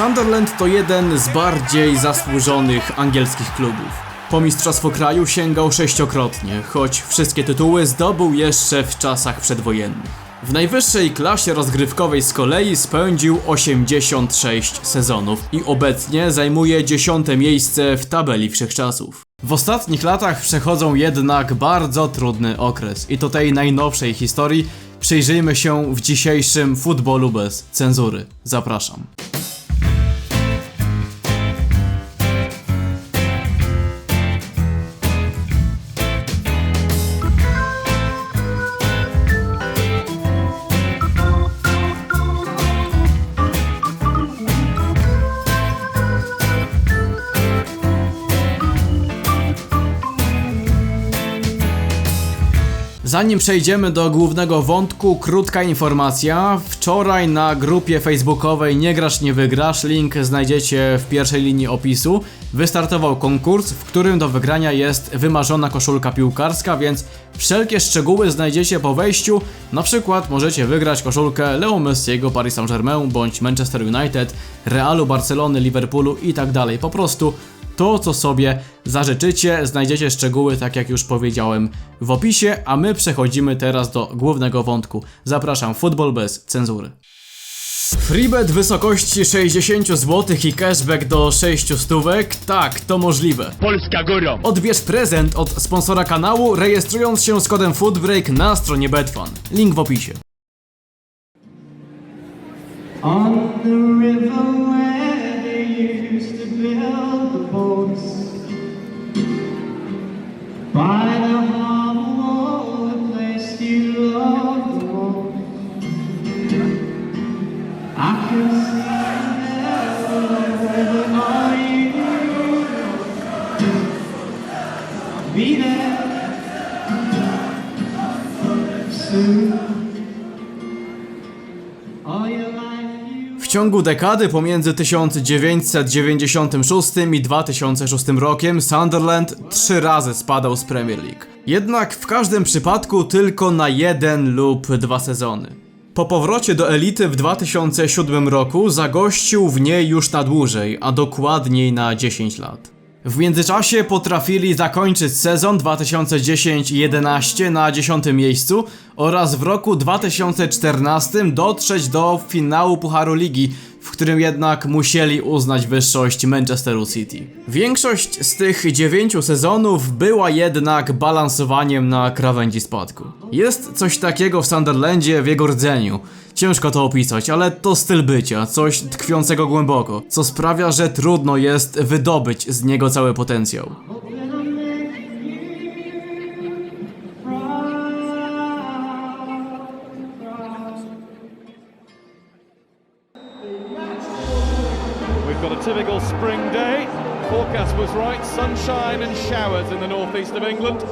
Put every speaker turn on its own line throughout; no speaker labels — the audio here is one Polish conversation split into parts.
Sunderland to jeden z bardziej zasłużonych angielskich klubów. Po mistrzostwo kraju sięgał sześciokrotnie, choć wszystkie tytuły zdobył jeszcze w czasach przedwojennych. W najwyższej klasie rozgrywkowej z kolei spędził 86 sezonów i obecnie zajmuje 10 miejsce w tabeli wszechczasów. W ostatnich latach przechodzą jednak bardzo trudny okres i do tej najnowszej historii przyjrzyjmy się w dzisiejszym futbolu bez cenzury. Zapraszam. Zanim przejdziemy do głównego wątku, krótka informacja. Wczoraj na grupie facebookowej Nie grasz, nie wygrasz, link znajdziecie w pierwszej linii opisu, wystartował konkurs, w którym do wygrania jest wymarzona koszulka piłkarska, więc wszelkie szczegóły znajdziecie po wejściu. Na przykład możecie wygrać koszulkę Leo Messiego, Paris Saint-Germain, bądź Manchester United, Realu, Barcelony, Liverpoolu i tak dalej. Po prostu to, co sobie zażyczycie. Znajdziecie szczegóły, tak jak już powiedziałem, w opisie, a my przechodzimy teraz do głównego wątku. Zapraszam, futbol bez cenzury. Freebet w wysokości 60 zł i cashback do 6 stówek? Tak, to możliwe.
Polska górą!
Odbierz prezent od sponsora kanału, rejestrując się z kodem FOODBREAK na stronie Betfan. Link w opisie.
On the river where
ciągu dekady pomiędzy 1996 i 2006 rokiem Sunderland trzy razy spadał z Premier League. Jednak w każdym przypadku tylko na jeden lub dwa sezony. Po powrocie do elity w 2007 roku zagościł w niej już na dłużej, a dokładniej na 10 lat. W międzyczasie potrafili zakończyć sezon 2010-11 na 10 miejscu oraz w roku 2014 dotrzeć do finału Pucharu Ligi, w którym jednak musieli uznać wyższość Manchesteru City. Większość z tych dziewięciu sezonów była jednak balansowaniem na krawędzi spadku. Jest coś takiego w Sunderlandzie w jego rdzeniu. Ciężko to opisać, ale to styl bycia, coś tkwiącego głęboko, co sprawia, że trudno jest wydobyć z niego cały potencjał.
We've got a typical spring day. Forecast was right, sunshine and showers in the northeast of England.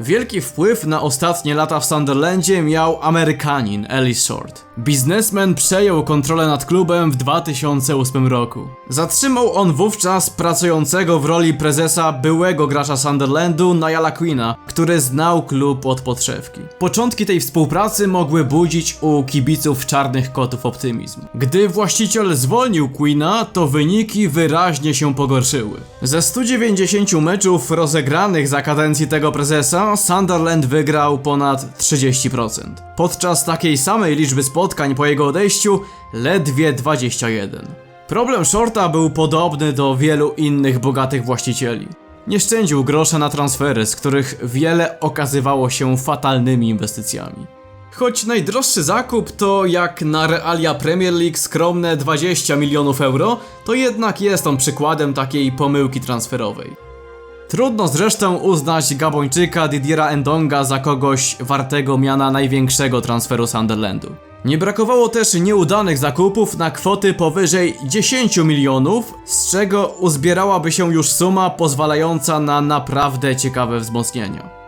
Wielki wpływ na ostatnie lata w Sunderlandzie miał Amerykanin Ellis Short. Biznesmen przejął kontrolę nad klubem w 2008 roku. Zatrzymał on wówczas pracującego w roli prezesa byłego gracza Sunderlandu Nialla Queena, który znał klub od podszewki. Początki tej współpracy mogły budzić u kibiców czarnych kotów optymizm. Gdy właściciel zwolnił Queena, to wyniki wyraźnie się pogorszyły. Ze 190 meczów rozegranych za kadencji tego prezesa, Sunderland wygrał ponad 30%. Podczas takiej samej liczby spotkań po jego odejściu ledwie 21. Problem Shorta był podobny do wielu innych bogatych właścicieli. Nie szczędził grosza na transfery, z których wiele okazywało się fatalnymi inwestycjami. Choć najdroższy zakup to jak na realia Premier League skromne 20 milionów euro, to jednak jest on przykładem takiej pomyłki transferowej. Trudno zresztą uznać Gabończyka Didiera Endonga za kogoś wartego miana największego transferu Sunderlandu. Nie brakowało też nieudanych zakupów na kwoty powyżej 10 milionów, z czego uzbierałaby się już suma pozwalająca na naprawdę ciekawe wzmocnienia.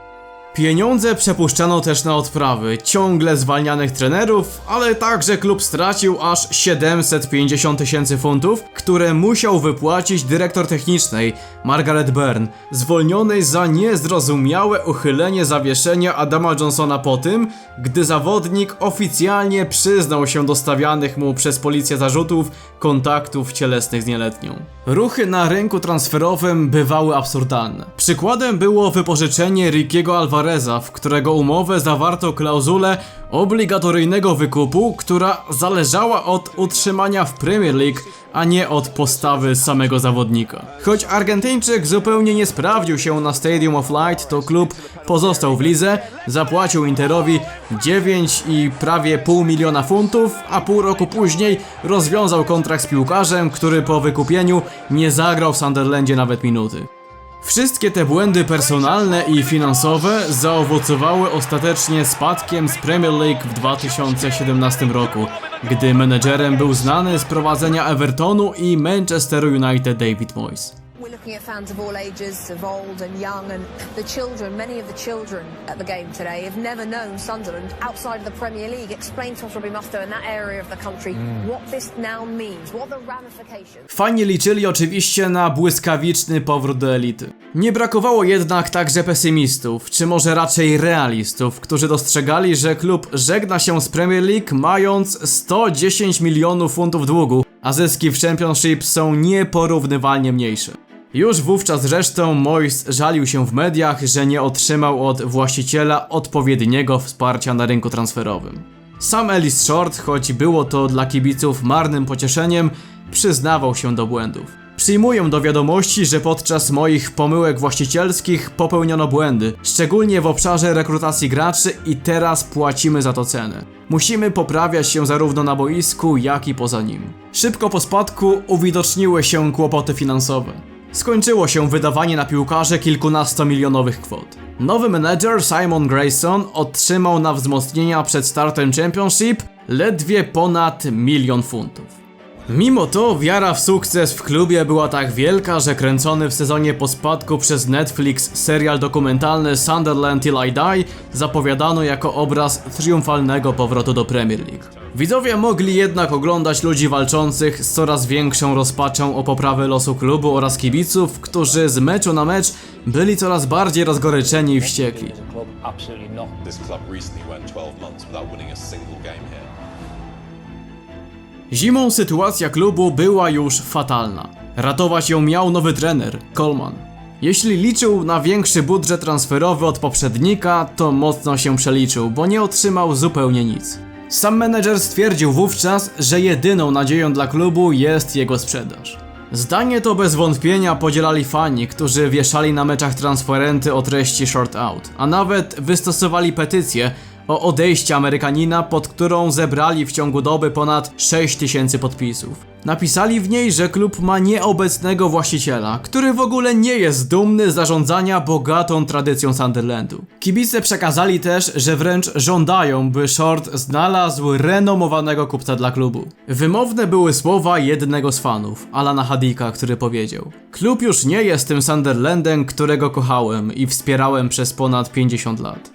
Pieniądze przepuszczano też na odprawy, ciągle zwalnianych trenerów, ale także klub stracił aż 750 tysięcy funtów, które musiał wypłacić dyrektor technicznej Margaret Byrne, zwolnionej za niezrozumiałe uchylenie zawieszenia Adama Johnsona po tym, gdy zawodnik oficjalnie przyznał się do stawianych mu przez policję zarzutów kontaktów cielesnych z nieletnią. Ruchy na rynku transferowym bywały absurdalne. Przykładem było wypożyczenie Rickiego Alvareza, w którego umowę zawarto klauzulę obligatoryjnego wykupu, która zależała od utrzymania w Premier League, a nie od postawy samego zawodnika. Choć Argentyńczyk zupełnie nie sprawdził się na Stadium of Light, to klub pozostał w lidze, zapłacił Interowi 9 i prawie pół miliona funtów, a pół roku później rozwiązał kontrakt z piłkarzem, który po wykupieniu nie zagrał w Sunderlandzie nawet minuty. Wszystkie te błędy personalne i finansowe zaowocowały ostatecznie spadkiem z Premier League w 2017 roku, gdy menedżerem był znany z prowadzenia Evertonu i Manchesteru United David Moyes.
Looking at fans of all ages, of old and young, and the children, many of the children at the game today have never known Sunderland outside of the Premier League. Explain to us, Robbie Mustoe, in that area of the country, what this now means, what the ramifications.
Fani liczyli oczywiście na błyskawiczny powrót do elity. Nie brakowało jednak także pesymistów, czy może raczej realistów, którzy dostrzegali, że klub żegna się z Premier League mając 110 milionów funtów długu, a zyski w Championship są nieporównywalnie mniejsze. Już wówczas zresztą Moyes żalił się w mediach, że nie otrzymał od właściciela odpowiedniego wsparcia na rynku transferowym. Sam Ellis Short, choć było to dla kibiców marnym pocieszeniem, przyznawał się do błędów. Przyjmuję do wiadomości, że podczas moich pomyłek właścicielskich popełniono błędy, szczególnie w obszarze rekrutacji graczy i teraz płacimy za to cenę. Musimy poprawiać się zarówno na boisku, jak i poza nim. Szybko po spadku uwidoczniły się kłopoty finansowe. Skończyło się wydawanie na piłkarze kilkunastomilionowych kwot. Nowy menedżer Simon Grayson otrzymał na wzmocnienia przed startem Championship ledwie ponad milion funtów. Mimo to wiara w sukces w klubie była tak wielka, że kręcony w sezonie po spadku przez Netflix serial dokumentalny Sunderland Till I Die zapowiadano jako obraz triumfalnego powrotu do Premier League. Widzowie mogli jednak oglądać ludzi walczących z coraz większą rozpaczą o poprawę losu klubu oraz kibiców, którzy z meczu na mecz byli coraz bardziej rozgoryczeni i wściekli.
club absolutely not.
This club recently went 12 months without winning a single game here.
Zimą sytuacja klubu była już fatalna. Ratować ją miał nowy trener, Coleman. Jeśli liczył na większy budżet transferowy od poprzednika, to mocno się przeliczył, bo nie otrzymał zupełnie nic. Sam menedżer stwierdził wówczas, że jedyną nadzieją dla klubu jest jego sprzedaż. Zdanie to bez wątpienia podzielali fani, którzy wieszali na meczach transparenty o treści short out, a nawet wystosowali petycję o odejście Amerykanina, pod którą zebrali w ciągu doby ponad 6 tysięcy podpisów. Napisali w niej, że klub ma nieobecnego właściciela, który w ogóle nie jest dumny z zarządzania bogatą tradycją Sunderlandu. Kibice przekazali też, że wręcz żądają, by Short znalazł renomowanego kupca dla klubu. Wymowne były słowa jednego z fanów, Alana Hadika, który powiedział Klub już nie jest tym Sunderlandem, którego kochałem i wspierałem przez ponad 50 lat.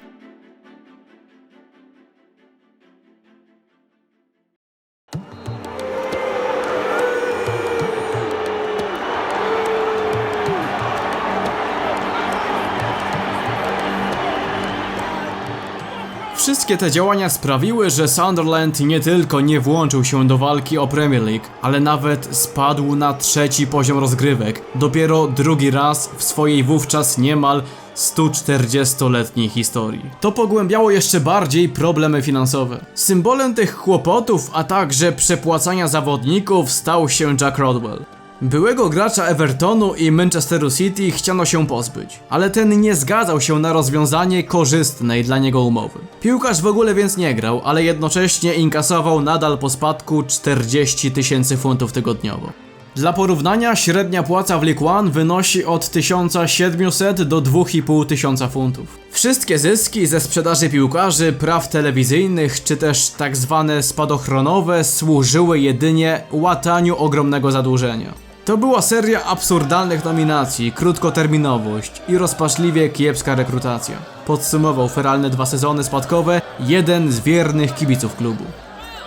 Wszystkie te działania sprawiły, że Sunderland nie tylko nie włączył się do walki o Premier League, ale nawet spadł na trzeci poziom rozgrywek, dopiero drugi raz w swojej wówczas niemal 140-letniej historii. To pogłębiało jeszcze bardziej problemy finansowe. Symbolem tych kłopotów, a także przepłacania zawodników stał się Jack Rodwell. Byłego gracza Evertonu i Manchesteru City chciano się pozbyć, ale ten nie zgadzał się na rozwiązanie korzystnej dla niego umowy. Piłkarz w ogóle więc nie grał, ale jednocześnie inkasował nadal po spadku 40 tysięcy funtów tygodniowo. Dla porównania średnia płaca w League One wynosi od 1700 do 2500 funtów. Wszystkie zyski ze sprzedaży piłkarzy, praw telewizyjnych czy też tak zwane spadochronowe służyły jedynie łataniu ogromnego zadłużenia. To była seria absurdalnych nominacji, krótkoterminowość i rozpaczliwie kiepska rekrutacja. Podsumował feralne dwa sezony spadkowe jeden z wiernych kibiców klubu.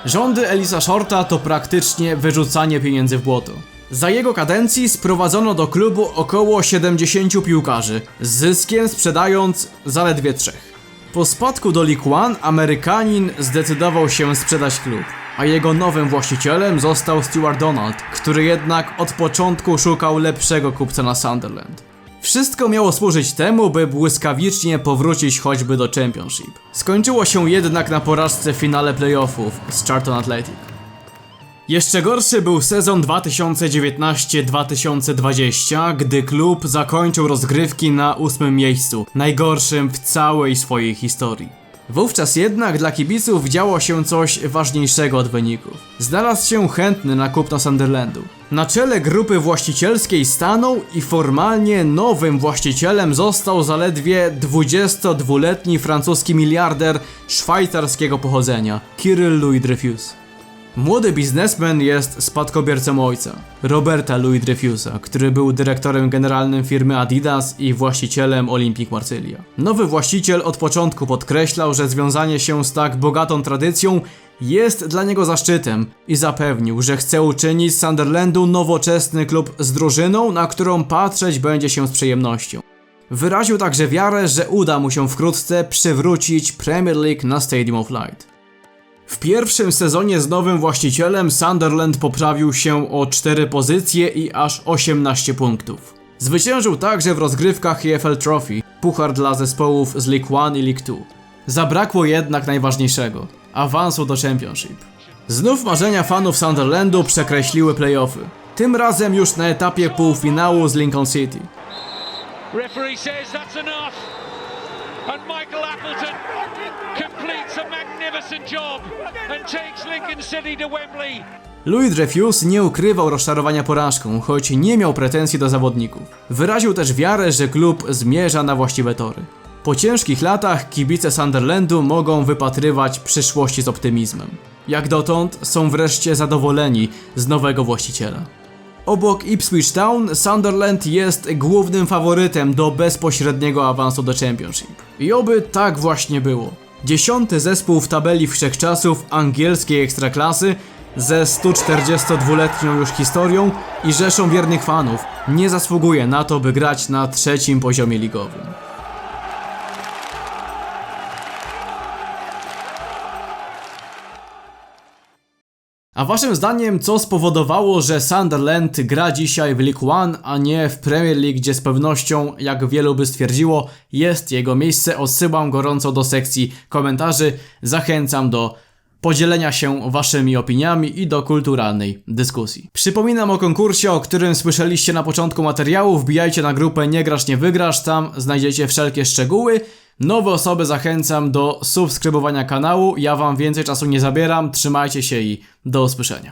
Rządy Elisa Shorta to praktycznie wyrzucanie pieniędzy w błoto. Za jego kadencji sprowadzono do klubu około 70 piłkarzy, z zyskiem sprzedając zaledwie trzech. Po spadku do League Amerykanin zdecydował się sprzedać klub, a jego nowym właścicielem został Stuart Donald, który jednak od początku szukał lepszego kupca na Sunderland. Wszystko miało służyć temu, by błyskawicznie powrócić choćby do Championship. Skończyło się jednak na porażce w finale playoffów z Charlton Athletic. Jeszcze gorszy był sezon 2019-2020, gdy klub zakończył rozgrywki na ósmym miejscu, najgorszym w całej swojej historii. Wówczas jednak dla kibiców działo się coś ważniejszego od wyników. Znalazł się chętny na kupno Sunderlandu. Na czele grupy właścicielskiej stanął i formalnie nowym właścicielem został zaledwie 22-letni francuski miliarder szwajcarskiego pochodzenia, Kirill Louis Dreyfus. Młody biznesmen jest spadkobiercą ojca, Roberta Louis Dreyfusa, który był dyrektorem generalnym firmy Adidas i właścicielem Olympique Marsylia. Nowy właściciel od początku podkreślał, że związanie się z tak bogatą tradycją jest dla niego zaszczytem i zapewnił, że chce uczynić z Sunderlandu nowoczesny klub z drużyną, na którą patrzeć będzie się z przyjemnością. Wyraził także wiarę, że uda mu się wkrótce przywrócić Premier League na Stadium of Light. W pierwszym sezonie z nowym właścicielem Sunderland poprawił się o 4 pozycje i aż 18 punktów. Zwyciężył także w rozgrywkach EFL Trophy, puchar dla zespołów z League One i League Two. Zabrakło jednak najważniejszego awansu do Championship. Znów marzenia fanów Sunderlandu przekreśliły playoffy. Tym razem już na etapie półfinału z Lincoln City.
Referee says that's enough. And Michael Appleton
Louis Dreyfus nie ukrywał rozczarowania porażką, choć nie miał pretensji do zawodników. Wyraził też wiarę, że klub zmierza na właściwe tory. Po ciężkich latach kibice Sunderlandu mogą wypatrywać przyszłości z optymizmem. Jak dotąd są wreszcie zadowoleni z nowego właściciela. Obok Ipswich Town, Sunderland jest głównym faworytem do bezpośredniego awansu do Championship. I oby tak właśnie było. Dziesiąty zespół w tabeli wszechczasów angielskiej ekstraklasy ze 142-letnią już historią i rzeszą wiernych fanów nie zasługuje na to, by grać na trzecim poziomie ligowym. A waszym zdaniem, co spowodowało, że Sunderland gra dzisiaj w League One, a nie w Premier League, gdzie z pewnością, jak wielu by stwierdziło, jest jego miejsce? Odsyłam gorąco do sekcji komentarzy. Zachęcam do podzielenia się waszymi opiniami i do kulturalnej dyskusji. Przypominam o konkursie, o którym słyszeliście na początku materiału. Wbijajcie na grupę Nie grasz, nie wygrasz, tam znajdziecie wszelkie szczegóły. Nowe osoby zachęcam do subskrybowania kanału. Ja wam więcej czasu nie zabieram. Trzymajcie się i do usłyszenia.